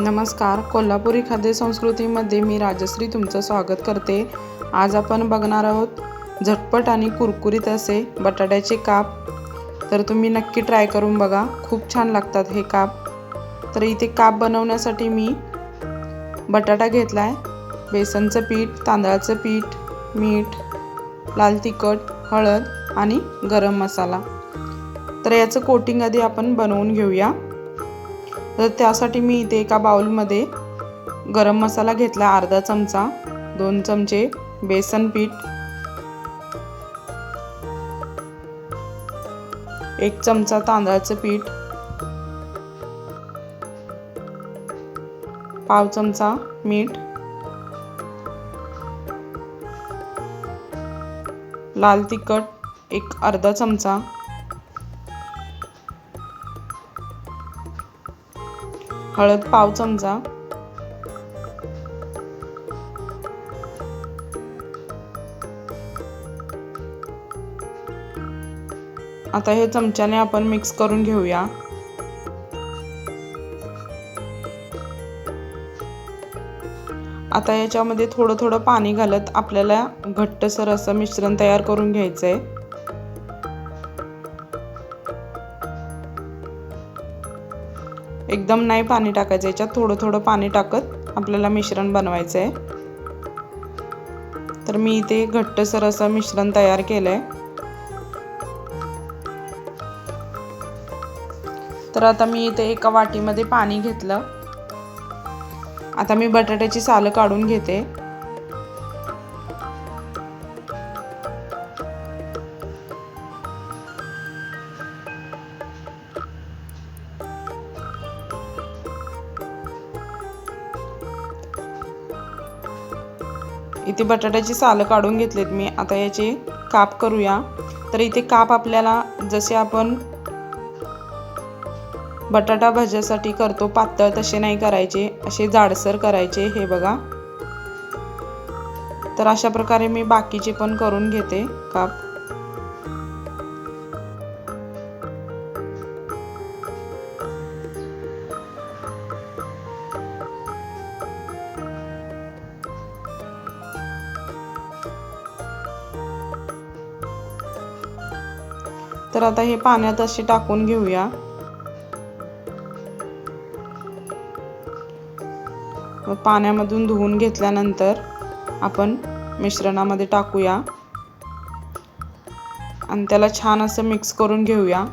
नमस्कार. कोल्हापुरी खाद्य संस्कृतीमध्ये मी राजश्री तुमचं स्वागत करते. आज आपण बघणार आहोत झटपट आणि कुरकुरीत असे बटाट्याचे काप. तर तुम्ही नक्की ट्राय करून बघा. खूप छान लागतात हे काप. तर इथे काप बनवण्यासाठी मी बटाटा घेतला आहे बेसनचं पीठ तांदळाचं पीठ मीठ लाल तिखट हळद आणि गरम मसाला. तर याचं कोटिंग आधी आपण बनवून घेऊया. तर त्यासाठी मी इथे एका बाउलमध्ये गरम मसाला घेतला अर्धा चमचा दोन चमचे बेसन पीठ एक चमचा तांदळाचं पीठ पाव चमचा मीठ लाल तिखट एक अर्धा चमचा हळद पाव चमचा. आता हे चमच्याने आपण मिक्स करून घेऊया. आता याच्यामध्ये थोडं थोडं पाणी घालत आपल्याला घट्टसर असं मिश्रण तयार करून घ्यायचं आहे एकदम नाही पाणी टाकायचं याच्यात थोडं थोडं पाणी टाकत आपल्याला मिश्रण बनवायचं आहे तर मी इथे घट्टसर असं मिश्रण तयार केलं आहे तर आता मी इथे एका वाटीमध्ये पाणी घेतलं. आता मी बटाट्याची सालं काढून घेते. इथे बटाट्याची सालं काढून घेतलेत मी. आता याचे काप करूया. तर इथे काप आपल्याला जसे आपण बटाटा भाज्यासाठी करतो पातळ तसे नाही करायचे. असे जाडसर करायचे हे बघा. तर अशा प्रकारे मी बाकीचे पण करून घेते काप. तर आता हे पाण्यात असे टाकून घेऊया. पाण्यामधून धुवून घेतल्यानंतर आपण मिश्रणामध्ये टाकूया. आणि त्याला छान असं मिक्स करून घेऊया.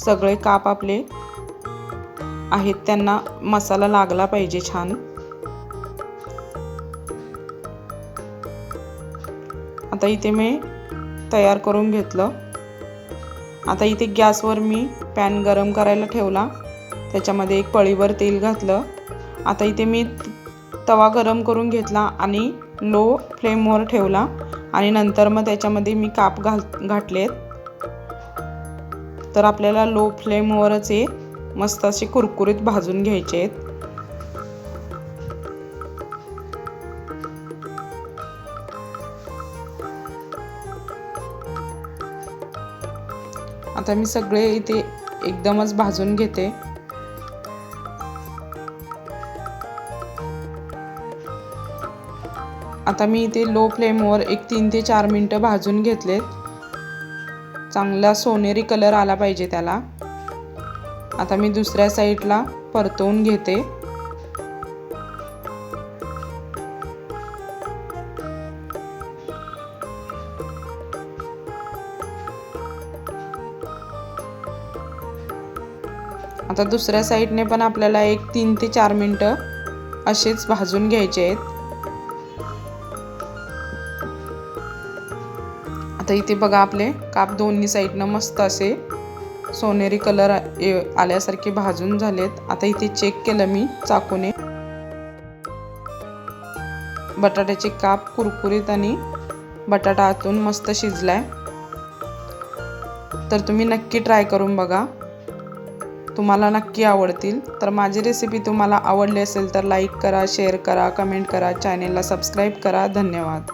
सगळे काप आपले आहेत त्यांना मसाला लागला पाहिजे छान. आता इथे मी तयार करून घेतलं. आता इथे गॅसवर मी पॅन गरम करायला ठेवला. त्याच्यामध्ये एक पळीवर तेल घातलं. आता इथे मी तवा गरम करून घेतला आणि लो फ्लेमवर ठेवला. आणि नंतर मग त्याच्यामध्ये मी काप घाल घातलेत. तर आपल्याला लो फ्लेमवरच हे मस्त असे कुरकुरीत भाजून घ्यायचे आहेत आता मी सगळे इथे एकदमच भाजून घेते. आता मी इथे लो फ्लेमवर एक तीन ते चार मिनटं भाजून घेतलेत. चांगला सोनेरी कलर आला पाहिजे त्याला. आता मी दुसऱ्या साईडला परतवून घेते. आता दुसऱ्या साईडने पण आपल्याला एक तीन ते चार मिनटं असेच भाजून घ्यायचे आहेत. आता इथे बघा आपले काप दोन्ही साईडनं मस्त असे सोनेरी कलर आल्यासारखे भाजून झालेत. आता इथे चेक केलं मी चाकूने. बटाट्याचे काप कुरकुरीत आणि बटाटा आतून मस्त शिजलाय. तर तुम्ही नक्की ट्राय करून बघा. तुम्हाला नक्की आवडतील. तर माझी रेसिपी तुम्हाला आवडली असेल तर लाईक करा शेअर करा कमेंट करा चॅनेलला सबस्क्राईब करा. धन्यवाद.